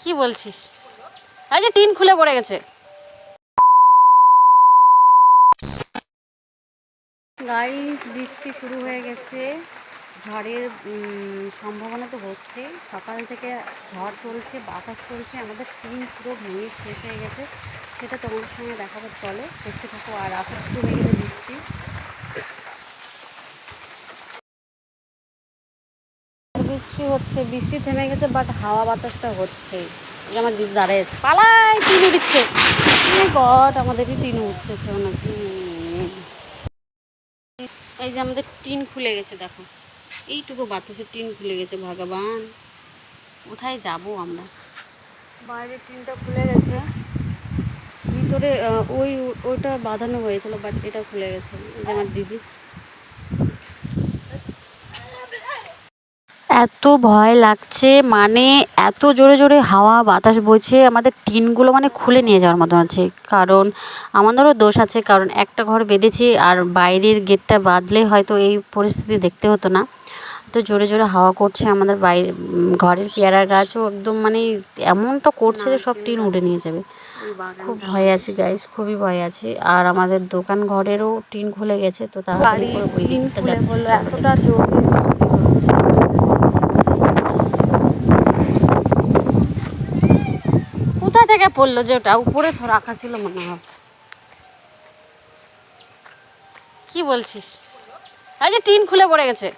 কি বলছিস? এই যে টিন খুলে পড়ে গেছে। গাইস বৃষ্টি শুরু হয়ে গেছে। ঝড়ের সম্ভাবনা তো হচ্ছে সকাল থেকে ঝড় চলছে, বাতাস চলছে, আমাদের টিন পুরো ভেঙে শেষ হয়ে গেছে। সেটা তোমাদের সঙ্গে দেখাবো, চলে। দেখতে থাকো আর শুরু হয়ে গেছে বৃষ্টি। বৃষ্টি হচ্ছে, বৃষ্টি থেমে গেছে বাট হাওয়া বাতাসটা হচ্ছে আমার দিদি দাঁড়িয়ে পালাই, টিন উঠছে গড, আমাদেরই টিন উঠতেছে নাকি? এই যে আমাদের টিন খুলে গেছে, দেখো। এইটুকু বাতাসের টিন খুলে গেছে, ভগবান। কোথায় যাব আমরা? বাইরের টিনটা খুলে গেছে। ভিতরে ওই, ওইটা বাঁধানো হয়েছিল বাট এটা খুলে গেছে। আমার দিদি। এত ভয় লাগছে মানে এত জোরে জোরে হাওয়া, বাতাস বইছে, আমাদের টিনগুলো মানে খুলে নিয়ে যাওয়ার মতো আছে। কারণ আমাদেরও দোষ আছে, কারণ একটা ঘর বেঁধেছি আর বাইরের গেটটা বাঁধলে হয়তো এই পরিস্থিতি দেখতে হতো না। তো জোরে জোরে হাওয়া করছে আমাদের বাইরে ঘরের পেয়ারা গাছও একদম মানে এমনটা করছে যে সব টিন উড়ে নিয়ে যাবে। খুব ভয় আছি গাইস খুবই ভয় আছি। আর আমাদের দোকান ঘরেরও টিন খুলে গেছে, তো তাড়াতাড়ি ওই এতটা জোরে থেকে পড়ল যে ওটা, উপরে রাখা ছিল মনে হয়। কি বলছিস? এই যে টিন খুলে পড়ে গেছে।